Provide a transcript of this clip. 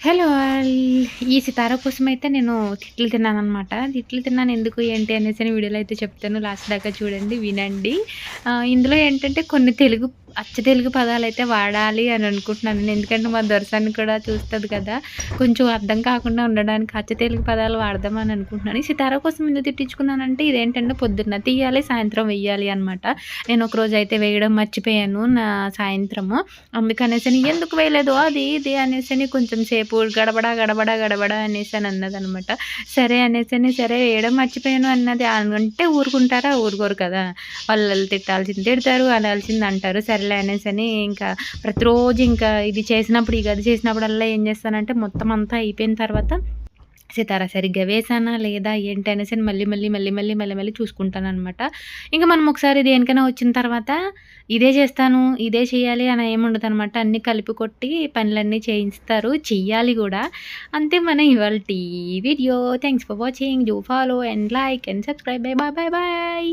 Hello ఈ సితార కోసం అయితే నేను తిట్లు తిన్నాను అనమాట తిట్లు తిన్నాను ఎందుకు ఏంటి అనేసి అని వీడియోలో అయితే చెప్తాను. లాస్ట్ దాకా చూడండి వినండి. ఇందులో ఏంటంటే కొన్ని తెలుగు అచ్చ తెలుగు పదాలు అయితే వాడాలి అని అనుకుంటున్నాను. నేను ఎందుకంటే మా దొరసాన్ని కూడా చూస్తుంది కదా. కొంచెం అర్థం కాకుండా ఉండడానికి అచ్చ తెలుగు పదాలు వాడదామని అనుకుంటున్నాను. సితార కోసం ఎందుకు తిట్టించుకున్నానంటే ఇదేంటంటే పొద్దున్న తీయాలి సాయంత్రం వెయ్యాలి అనమాట నేను ఒక రోజు అయితే వేయడం మర్చిపోయాను నా సాయంత్రము. అందుకనేసి అని ఎందుకు వేయలేదు? అది ఇది అనేసి అని కొంచెం సేపు గడబడా గడబడా గడబడా అనేసి అని అన్నది అనమాట సరే అనేసి అని సరే వేయడం మర్చిపోయాను అన్నది అంటే ఊరుకుంటారా? ఊరుకోరు కదా. వాళ్ళు తిట్టాల్సింది తిడతారు అనాల్సింది అంటారు. సరే సరేలే అనేసి అని ఇంకా ప్రతిరోజు ఇంకా ఇది చేసినప్పుడు ఈ గది చేసినప్పుడల్లా ఏం చేస్తానంటే మొత్తం అంతా అయిపోయిన తర్వాత సితారా సరిగ్గా వేసానా లేదా ఏంటి అనేసి అని మళ్ళీ మళ్ళీ మళ్ళీ మళ్ళీ మళ్ళీ మళ్ళీ చూసుకుంటాను అనమాట ఇంకా మనం ఒకసారి దేనికైనా వచ్చిన తర్వాత ఇదే చేస్తాను ఇదే చేయాలి అని ఏముండదు అనమాట అన్నీ కలిపి కొట్టి పనులన్నీ చేయిస్తారు చెయ్యాలి కూడా. అంతే మన ఇవాళ video. Thanks for watching do follow and like and subscribe bye bye bye bye